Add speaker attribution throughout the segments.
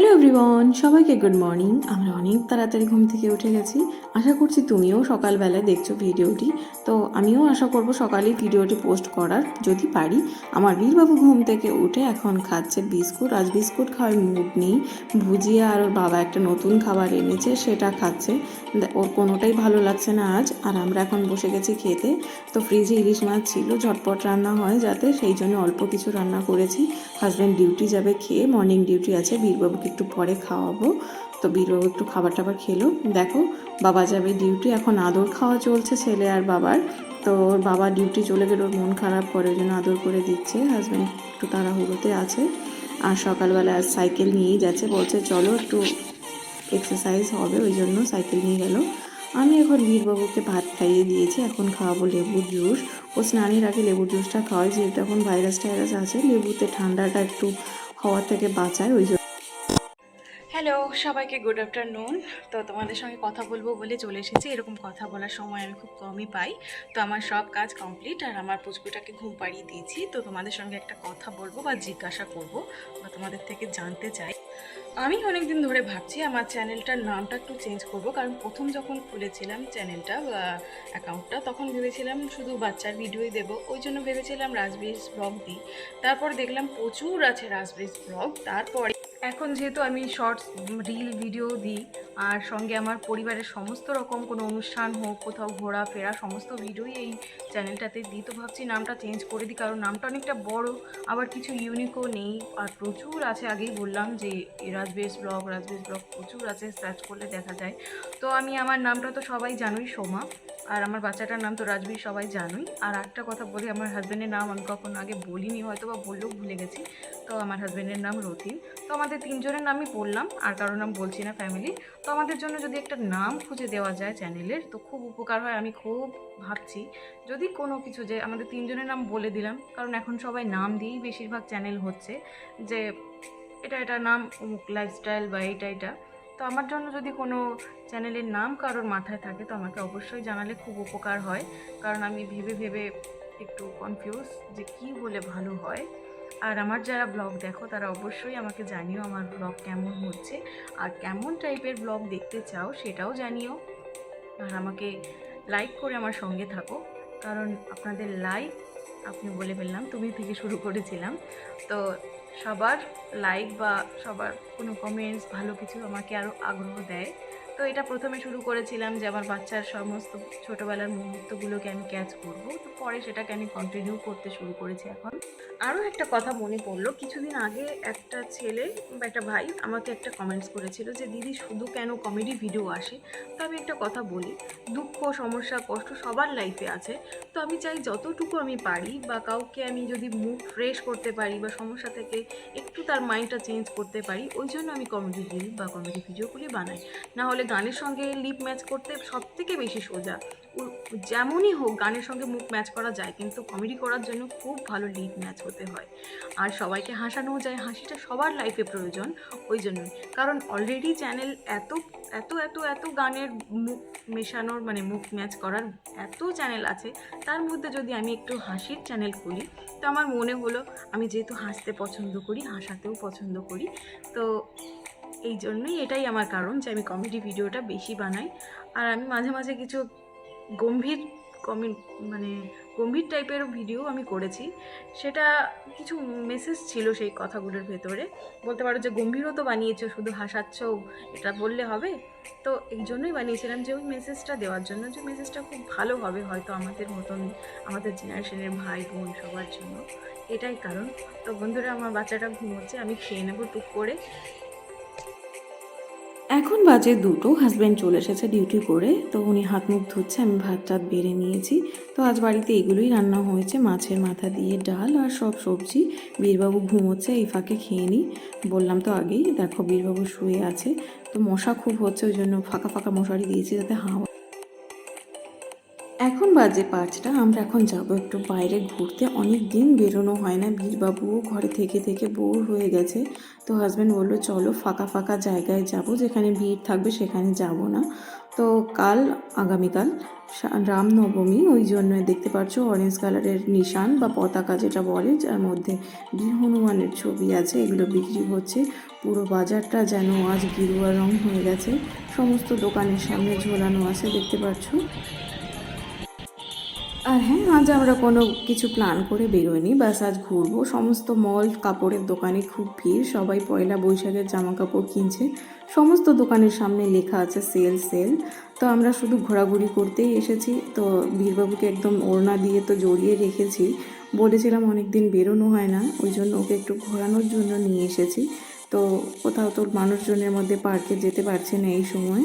Speaker 1: Hello everyone সবাইকে good morning আমরা অনেক তাড়াতাড়ি ঘুম থেকে উঠে গেছি। আশা করছি তুমিও সকালবেলায় দেখছ ভিডিওটি। তো আমিও আশা করব সকালেই ভিডিওটি পোস্ট করার, যদি পারি। আমার বীরবাবু ঘুম থেকে উঠে এখন খাচ্ছে বিস্কুট। আজ বিস্কুট খাওয়ার মুড নেই। ভুজিয়া আর ওর বাবা একটা নতুন খাবার এনেছে, সেটা খাচ্ছে। ওর কোনোটাই ভালো লাগছে না আজ। আর আমরা এখন বসে গেছি খেতে। তো ফ্রিজে ইলিশ মাছ ছিল, ঝটপট রান্না হয় যাতে। সেই জন্য অল্প কিছু রান্না করেছি। হাজব্যান্ড ডিউটি যাবে খেয়ে মর্নিং ডিউটি আছে, বীরবাবুকে একটু পরে খাওয়াবো। তো বীরবাবু একটু খাবার টাবার খেলো। দেখো, বাবা যাবে ডিউটি এখন আদর খাওয়া চলছে ছেলে আর বাবার। তো ওর বাবা ডিউটি চলে গেলে, ওর মন খারাপ করে, ওই জন্য আদর করে দিচ্ছে। হাজব্যান্ড একটু তাড়াহুড়োতে আছে। আর সকালবেলা আজ সাইকেল নিয়েই যাচ্ছে, বলছে, চলো একটু এক্সারসাইজ হবে। ওই জন্য সাইকেল নিয়ে গেল। আমি এখন বীরবাবুকে ভাত খাইয়ে দিয়েছি, এখন খাওয়াবো লেবুর জুস। ও স্নানের আগে লেবুর জুসটা খাওয়াই যেহেতু এখন ভাইরাস টাইরাস আছে, লেবুতে ঠান্ডাটা একটু হওয়া থেকে বাঁচায়, ওই জন্য
Speaker 2: হ্যালো সবাইকে গুড আফটারনুন তো তোমাদের সঙ্গে কথা বলব বলে চলে এসেছি। এরকম কথা বলার সময় আমি খুব কমই পাই। তো আমার সব কাজ কমপ্লিট আর আমার পুচকুটাকে ঘুম পাড়িয়ে দিয়েছি। তো তোমাদের সঙ্গে একটা কথা বলব বা জিজ্ঞাসা করব বা তোমাদের থেকে জানতে চাই। আমি অনেক দিন ধরে ভাবছি আমার চ্যানেলটার নামটা একটু চেঞ্জ করব। কারণ প্রথম যখন খুলেছিলাম চ্যানেলটা বা অ্যাকাউন্টটা তখন ভেবেছিলাম শুধু বাচ্চার ভিডিওই দেবো। ওই জন্য ভেবেছিলাম রাজবীর ব্লগ দিই। তারপর দেখলাম প্রচুর আছে রাজবীর ব্লগ তারপরে এখন যেহেতু আমি শর্টস রিল ভিডিও দিই, আর সঙ্গে আমার পরিবারের সমস্ত রকম কোনো অনুষ্ঠান হোক, কোথাও ঘোরাফেরা সমস্ত ভিডিওই এই চ্যানেলটাতে দিই। তো ভাবছি নামটা চেঞ্জ করে দিই, কারণ নামটা অনেকটা বড়, আবার কিছু ইউনিকও নেই। আর প্রচুর আছে, আগেই বললাম যে রাজবেশ ব্লগ রাজবেশ ব্লগ প্রচুর আছে সার্চ করলে দেখা যায়। তো আমি, আমার নামটা তো সবাই জানোই, সোমা। আর আমার বাচ্চাটার নাম তো রাজবীর, সবাই জানোই। আর একটা কথা বলি, আমার হাজব্যান্ডের নাম আমি কখনো আগে বলিনি, হয়তো বা বললেও ভুলে গেছি। তো আমার হাজব্যান্ডের নাম রতিন। তো আমাদের তিনজনের নামই বললাম, আর কারোর নাম বলছি না ফ্যামিলি তো আমাদের জন্য যদি একটা নাম খুঁজে দেওয়া যায় চ্যানেলের তো খুব উপকার হয়, আমি খুব ভাবছি। যদি কোনো কিছু যে আমাদের তিনজনের নাম বলে দিলাম, কারণ এখন সবাই নাম দিয়েই বেশিরভাগ চ্যানেল হচ্ছে, যে এটা এটা নাম লাইফস্টাইল বা এইটা এটা তো আমার জন্য যদি কোনো চ্যানেলের নাম কারোর মাথায় থাকে, তো আমাকে অবশ্যই জানালে খুব উপকার হয়। কারণ আমি ভেবে ভেবে একটু কনফিউজ যে কি বলে ভালো হয়। আর আমার যারা ব্লগ দেখো, তারা অবশ্যই আমাকে জানিও আমার ব্লগ কেমন হচ্ছে। আর কেমন টাইপের ব্লগ দেখতে চাও, সেটাও জানিও। আর আমাকে লাইক করে আমার সঙ্গে থাকো। কারণ আপনাদের লাইক আপনি বলে ফেললাম, তুমি থেকে শুরু করেছিলাম। তো সবার লাইক বা সবার কোনো কমেন্টস ভালো কিছু আমাকে আরও আগ্রহ দেয়। তো এটা প্রথমে শুরু করেছিলাম যে আমার বাচ্চার সমস্ত ছোটোবেলার মুহূর্তগুলোকে আমি ক্যাচ করব। তো পরে সেটাকে আমি কন্টিনিউ করতে শুরু করেছি এখন। আরও একটা কথা মনে পড়ল, কিছুদিন আগে একটা ছেলে বা একটা ভাই আমাকে একটা কমেন্টস করেছিল যে, দিদি, শুধু কেন কমেডি ভিডিও আসে? তো আমি একটা কথা বলি, দুঃখ, সমস্যা, কষ্ট সবার লাইফে আছে। তো আমি চাই যতটুকু আমি পারি বা কাউকে আমি যদি মুড ফ্রেশ করতে পারি বা সমস্যা থেকে একটু তার মাইন্ডটা চেঞ্জ করতে পারি, ওই জন্য আমি কমেডি রিল বা কমেডি ভিডিওগুলি বানাই। না হলে গানের সঙ্গে লিপ ম্যাচ করতে সব থেকে বেশি সোজা। যেমনই হোক, গানের সঙ্গে মুখ ম্যাচ করা যায়, কিন্তু কমেডি করার জন্য খুব ভালো লিপ ম্যাচ হতে হয়। আর সবাইকে হাসানো যায়, হাসিটা সবার লাইফে প্রয়োজন, ওই জন্যই। কারণ অলরেডি চ্যানেল এত এত এত এত গানের মুখ মেশানোর মানে মুখ ম্যাচ করার এত চ্যানেল আছে, তার মধ্যে যদি আমি একটু হাসির চ্যানেল খুলি, তো আমার মনে হলো, আমি যেহেতু হাসতে পছন্দ করি, হাসাতেও পছন্দ করি, তো এই জন্যই এটাই আমার কারণ যে আমি কমেডি ভিডিওটা বেশি বানাই। আর আমি মাঝে মাঝে কিছু গম্ভীর কমি মানে গম্ভীর টাইপেরও ভিডিও আমি করেছি। সেটা কিছু মেসেজ ছিল সেই কথাগুলোর ভেতরে। বলতে পারো যে গম্ভীরও তো বানিয়েছো, শুধু হাসাচ্ছ এটা বললে হবে। তো এই জন্যই বানিয়েছিলাম যে ওই মেসেজটা দেওয়ার জন্য যে মেসেজটা খুব ভালো হবে হয়তো আমাদের মতন, আমাদের জেনারেশনের ভাই বোন সবার জন্য। এটাই কারণ। তো বন্ধুরা, আমার বাচ্চাটা ঘুমোচ্ছে, আমি খেয়ে নেব টুক করে।
Speaker 1: এখন বাজে দুটো হাজব্যান্ড চলে এসেছে ডিউটি করে, তো উনি হাত মুখ ধুচ্ছে, আমি ভাত টাত বেড়ে নিয়েছি। তো আজ বাড়িতে এগুলোই রান্না হয়েছে, মাছের মাথা দিয়ে ডাল আর সব সবজি। বীরবাবু ঘুমোচ্ছে, এই ফাঁকে খেয়ে নিই বললাম, তো আগেই দেখো বীরবাবু শুয়ে আছে। তো মশা খুব হচ্ছে, ওই জন্য ফাঁকা ফাঁকা মশারি দিয়েছি যাতে হাওয়া এখন বাজে পাঁচটা, আমরা এখন যাব একটু বাইরে ঘুরতে। অনেক দিন বেরোনো হয় না, বীরবাবুও ঘরে থেকে থেকে বোর হয়ে গেছে। তো হাজব্যান্ড বলল, চলো ফাঁকা ফাঁকা জায়গায় যাব, যেখানে ভিড় থাকবে সেখানে যাব না। তো
Speaker 2: কাল, আগামীকাল রামনবমী, ওই জন্য দেখতে পাচ্ছ অরেঞ্জ কালারের নিশান বা পতাকা যেটা বলে, যার মধ্যে বীর হনুমানের ছবি আছে, এগুলো বিক্রি হচ্ছে। পুরো বাজারটা যেন আজ গেরুয়া রং হয়ে গেছে। সমস্ত দোকানের সামনে ঝোলানো আছে, দেখতে পাচ্ছ আর হ্যাঁ আজ আমরা কোনো কিছু প্ল্যান করে বেরোয়নি বাস আজ ঘুরবো। সমস্ত মল কাপড়ের দোকানে খুব ভিড়। সবাই পয়লা বৈশাখের জামা কাপড় কিনছে। সমস্ত দোকানের সামনে লেখা আছে সেল সেল তো আমরা শুধু ঘোরাঘুরি করতেই এসেছি। তো বীরবাবুকে একদম ওড়না দিয়ে তো জড়িয়ে রেখেছি। বলেছিলাম অনেক দিন বেরোনো হয় না। ওই জন্য ওকে একটু ঘোরানোর জন্য নিয়ে এসেছি। তো কোথাও তো মানুষজনের মধ্যে পার্কে যেতে পারছে না এই সময়।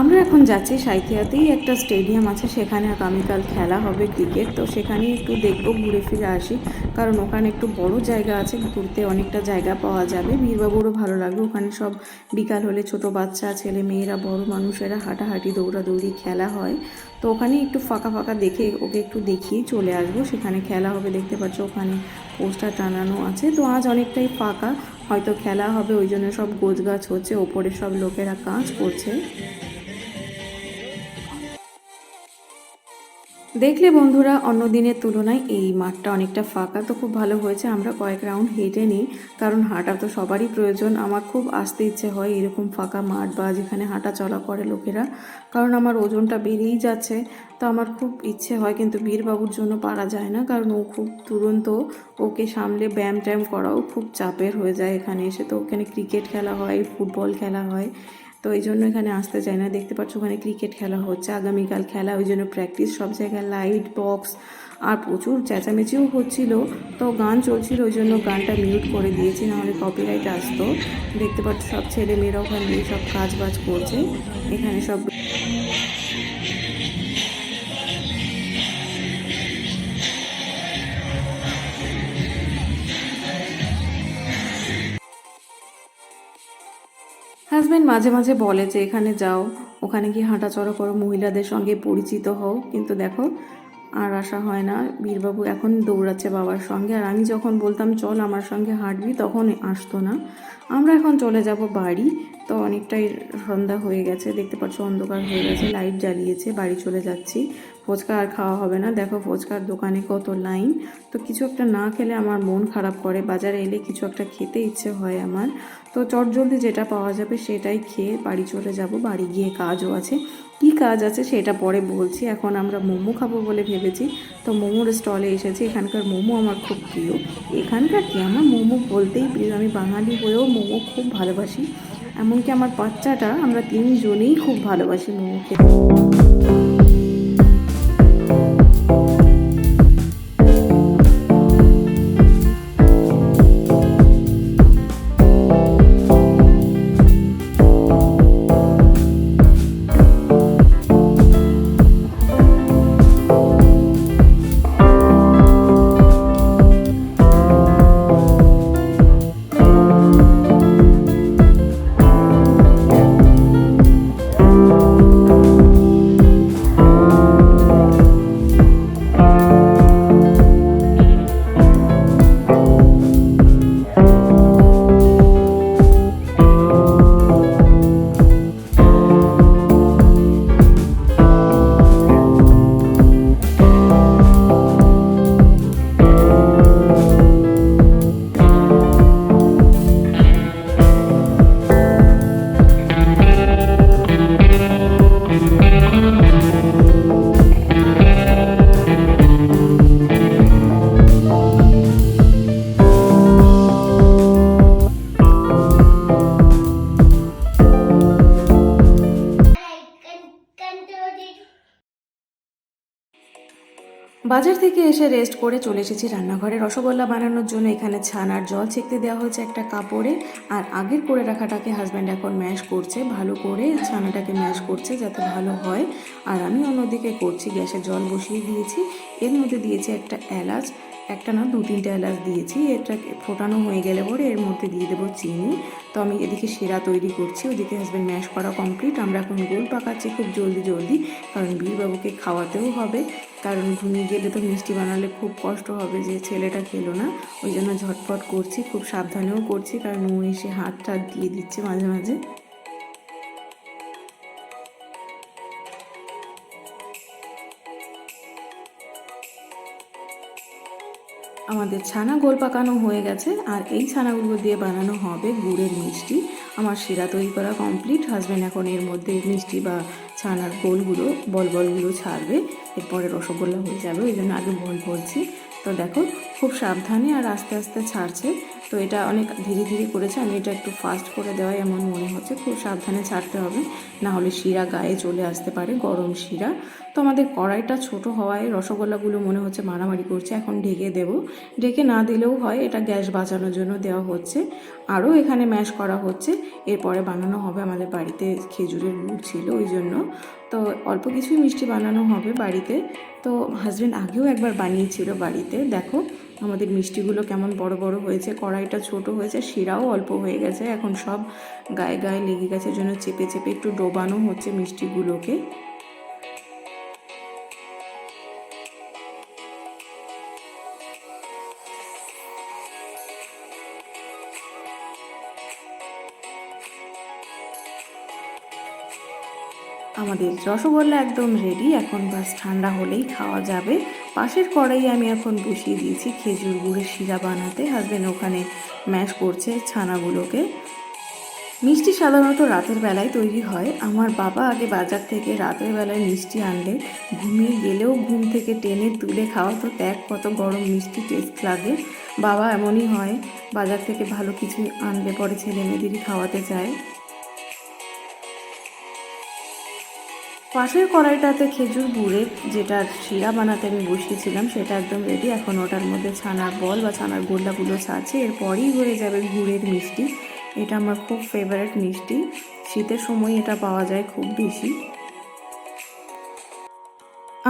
Speaker 2: আমরা এখন যাচ্ছি সাইথিয়াতেই একটা স্টেডিয়াম আছে, সেখানে আগামীকাল খেলা হবে ক্রিকেট। তো সেখানে একটু দেখব, ঘুরে ফিরে আসি। কারণ ওখানে একটু বড় জায়গা আছে, ঘুরতে অনেকটা জায়গা পাওয়া যাবে। বীরবাবুরও ভালো লাগবে। ওখানে সব বিকাল হলে ছোট বাচ্চা, ছেলে মেয়েরা, বড় মানুষেরা হাঁটাহাঁটি, দৌড়াদৌড়ি, খেলা হয়। তো ওখানে একটু ফাঁকা ফাঁকা দেখে ওকে একটু দেখিয়ে চলে আসব। সেখানে খেলা হবে, দেখতে পাচ্ছ ওখানে পোস্টার টানানো আছে। তো আজ অনেকটাই ফাঁকা, হয়তো খেলা হবে, ওই জন্য সব গোছ গাছ হচ্ছে, ওপরে সব লোকেরা কাজ করছে। দেখলে বন্ধুরা, অন্য দিনের তুলনায় এই মাঠটা অনেকটা ফাঁকা। তো খুব ভালো হয়েছে, আমরা কয়েক রাউন্ড হেঁটে নিই, কারণ হাঁটা তো সবারই প্রয়োজন। আমার খুব আসতে ইচ্ছে হয় এরকম ফাঁকা মাঠ বা যেখানে হাঁটা চলা করে লোকেরা, কারণ আমার ওজনটা বেড়েই যাচ্ছে। তো আমার খুব ইচ্ছে হয়, কিন্তু বীরবাবুর জন্য পারা যায় না, কারণ ও খুব তুরন্ত, ওকে সামলে ব্যায়াম ট্যায়াম করাও খুব চাপের হয়ে যায় এখানে এসে। তো ওখানে ক্রিকেট খেলা হয়, ফুটবল খেলা হয় তো এই জন্য এখানে আসতে চাই না। দেখতে পাচ্ছ ওখানে ক্রিকেট খেলা হচ্ছে। আগামীকাল খেলা, ওই জন্য প্র্যাকটিস সব জায়গায় লাইট বক্স আর প্রচুর চেঁচামেচিও হচ্ছিল। তো গান চলছিল, ওই জন্য গানটা মিউট করে দিয়েছি, নাহলে কপিরাইট আসতো। দেখতে পাচ্ছ সব ছেলে মেয়েরা ওখানে সব কাজ বাজ করছে। এখানে সব হাজব্যান্ড মাঝে মাঝে বলে যে, এখানে যাও, ওখানে গিয়ে হাঁটাচড়া করো, মহিলাদের সঙ্গে পরিচিত হও। কিন্তু দেখো, আর আশা হয় না, বীরবাবু এখন দৌড়াচ্ছে বাবার সঙ্গে। আর আমি যখন বলতাম, চল আমার সঙ্গে হাঁটবি, তখন আসতো না। আমরা এখন চলে যাব বাড়ি। তো অনেকটাই সন্ধ্যা হয়ে গেছে, দেখতে পাচ্ছ অন্ধকার হয়ে গেছে লাইট জ্বালিয়েছে, বাড়ি চলে যাচ্ছি। ফুচকা আর খাওয়া হবে না, দেখো ফুচকার দোকানে কত লাইন তো কিছু একটা না খেলে আমার মন খারাপ করে, বাজারে এলে কিছু একটা খেতে ইচ্ছে হয় আমার। তো চটজলদি যেটা পাওয়া যাবে সেটাই খেয়ে বাড়ি চলে যাব, বাড়ি গিয়ে কাজও আছে। কী কাজ আছে সেটা পরে বলছি, এখন আমরা মোমো খাব বলে ভেবেছি। তো মোমোর স্টলে এসেছি, এখানকার মোমো আমার খুব প্রিয়। এখানকার কি? আমার মোমো বলতেই প্রিয়, আমি বাঙালি হয়েও মোমো খুব ভালোবাসি। এমনকি আমার বাচ্চাটা আমরা তিনজনেই খুব ভালোবাসি মোমো বাজার থেকে এসে রেস্ট করে চলে এসেছি রান্নাঘরে। রসগোল্লা বানানোর জন্য এখানে ছানার জল ছেঁকতে দেওয়া হয়েছে একটা কাপড়ে। আর আগের করে রাখাটাকে হাজব্যান্ড এখন ম্যাশ করছে, ভালো করে ছানাটাকে ম্যাশ করছে যাতে ভালো হয়। আর আমি অন্যদিকে করছি, গ্যাসে জল বসিয়ে দিয়েছি। এর মধ্যে দিয়েছি একটা এলাচ একটা না দু তিনটে এলাচ দিয়েছি, এটা ফোটানো হয়ে গেলে পরে এর মধ্যে দিয়ে দেবো চিনি। তো আমি এদিকে সেরা তৈরি করছি, ওদিকে হাজব্যান্ড ম্যাশ করা কমপ্লিট আমরা এখন গোল পাকাচ্ছি খুব জলদি জলদি, কারণ বীরবাবুকে খাওয়াতেও হবে। কারণ ঘুমিয়ে গেলে তো মিষ্টি বানালে খুব কষ্ট হবে যে ছেলেটা খেলো না। ওই জন্য ঝটপট করছি, খুব সাবধানেও করছি, কারণ ও এসে হাত টাত দিয়ে দিচ্ছে মাঝে মাঝে। আমাদের ছানা গোল পাকানো হয়ে গেছে, আর এই ছানাগুলো দিয়ে বানানো হবে গুড়ের মিষ্টি। আমার শিরা তৈরি করা কমপ্লিট হাজব্যান্ড এখন এর মধ্যে মিষ্টি বা ছানার গোলগুলো বল বলগুলো ছাড়বে। এরপরে রসগোল্লা হয়ে যাবে ওই জন্য আগে বল বলছি। তো দেখো, খুব সাবধানে আর আস্তে আস্তে ছাড়ছে। তো এটা অনেক ধীরে ধীরে করেছে আমি এটা একটু ফাস্ট করে দেওয়াই আমার মনে হচ্ছে। খুব সাবধানে ছাড়তে হবে, না হলে শিরা গায়ে চলে আসতে পারে, গরম শিরা। তো আমাদের কড়াইটা ছোট হওয়ায় রসগোল্লাগুলো মনে হচ্ছে মারামারি করছে, এখন ঢেকে দেব। ঢেকে না দিলেও হয়, এটা গ্যাস বাঁচানোর জন্য দেওয়া হচ্ছে। আরও এখানে ম্যাশ করা হচ্ছে, এরপরে বানানো হবে আমাদের বাড়িতে খেজুরের গুড় ছিল ওই জন্য। তো অল্প কিছুই মিষ্টি বানানো হবে বাড়িতে। তো হাজব্যান্ড আগেও একবার বানিয়েছিল বাড়িতে। দেখো আমাদের মিষ্টিগুলো কেমন বড় বড় হয়েছে, কড়াইটা ছোট হয়েছে, শিরাও অল্প হয়ে গেছে। এখন সব গায়ে গায়ে লেগে গেছে জন্য চেপে চেপে একটু ডোবানো হচ্ছে মিষ্টিগুলোকে। আমাদের রসগোল্লা একদম রেডি এখন বাস ঠান্ডা হলেই খাওয়া যাবে। পাশের কড়াই আমি এখন বসিয়ে দিয়েছি খেজুর গুড়ের শিরা বানাতে। হাজব্যান্ড ওখানে ম্যাশ করছে ছানাগুলোকে। মিষ্টি সাধারণত রাতের বেলায় তৈরি হয়। আমার বাবা আগে বাজার থেকে রাতের বেলায় মিষ্টি আনলে, ঘুমিয়ে গেলেও ঘুম থেকে টেনে তুলে খাওয়া তো ত্যাগ কত গরম মিষ্টি টেস্ট লাগে। বাবা এমনই হয়, বাজার থেকে ভালো কিছু আনলে পরে ছেলে মেয়েদেরই খাওয়াতে চায়। পাশের কড়াইটাতে খেজুর গুড়ের যেটা শিরা বানাতে আমি বসিয়েছিলাম, সেটা একদম রেডি এখন ওটার মধ্যে ছানার বল বা ছানার গোল্লাগুলো ছাড়ছে এরপরই হয়ে যাবে গুড়ের মিষ্টি। এটা আমার খুব ফেভারেট মিষ্টি। শীতের সময় এটা পাওয়া যায় খুব বেশি।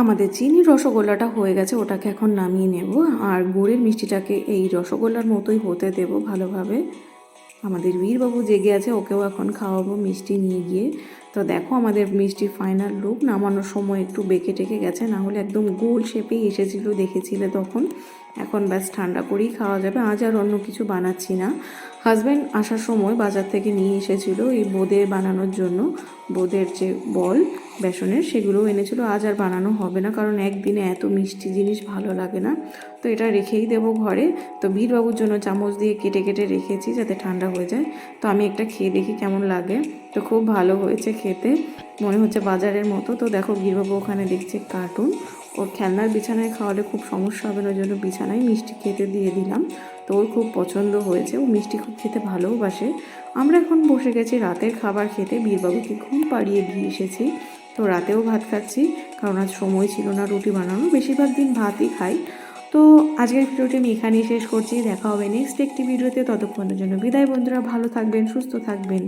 Speaker 2: আমাদের চিনি রসগোল্লাটা হয়ে গেছে, ওটাকে এখন নামিয়ে নেব। আর গুড়ের মিষ্টিটাকে এই রসগোল্লার মতোই হতে দেব ভালোভাবে। আমাদের বীরবাবু জেগে আছে, ওকেও এখন খাওয়াবো, মিষ্টি নিয়ে গিয়ে। তো দেখো আমাদের মিষ্টির ফাইনাল লুক নামানোর সময় একটু বেঁকে টেকে গেছে না হলে একদম গোল শেপেই এসেছিল, দেখেছিলে তখন। এখন ব্যাস ঠান্ডা করেই খাওয়া যাবে, আজ আর অন্য কিছু বানাচ্ছি না। হাজব্যান্ড আসার সময় বাজার থেকে নিয়ে এসেছিল এই বোঁদের বানানোর জন্য। বোঁদের যে বল, বেসনের, সেগুলোও এনেছিল। আজ আর বানানো হবে না, কারণ একদিনে এত মিষ্টি জিনিস ভালো লাগে না। তো এটা রেখেই দেবো ঘরে। তো বীরবাবুর জন্য চামচ দিয়ে কেটে কেটে রেখেছি যাতে ঠান্ডা হয়ে যায়। তো আমি একটা খেয়ে দেখি কেমন লাগে। তো খুব ভালো হয়েছে খেতে। মনে হচ্ছে বাজারের মতো। তো দেখো বীরবাবু ওখানে দেখছে কার্টুন ওর খেলনার বিছানায় খাওয়ালে খুব সমস্যা হবে না, ওই জন্য বিছানায় মিষ্টি খেতে দিয়ে দিলাম। তো ওর খুব পছন্দ হয়েছে, ও মিষ্টি খুব খেতে ভালোবাসে। আমরা এখন বসে গেছি রাতের খাবার খেতে, বীরবাবুকে ঘুম পাড়িয়ে দিয়ে এসেছি। তো রাতেও ভাত খাচ্ছি, কারণ আজ সময় ছিল না রুটি বানানো, বেশিরভাগ দিন ভাতই খাই। তো আজকের ভিডিওটি আমি এখানেই শেষ করছি, দেখা হবে নেক্সট একটি ভিডিওতে, ততক্ষণের জন্য বিদায় বন্ধুরা, ভালো থাকবেন, সুস্থ থাকবেন।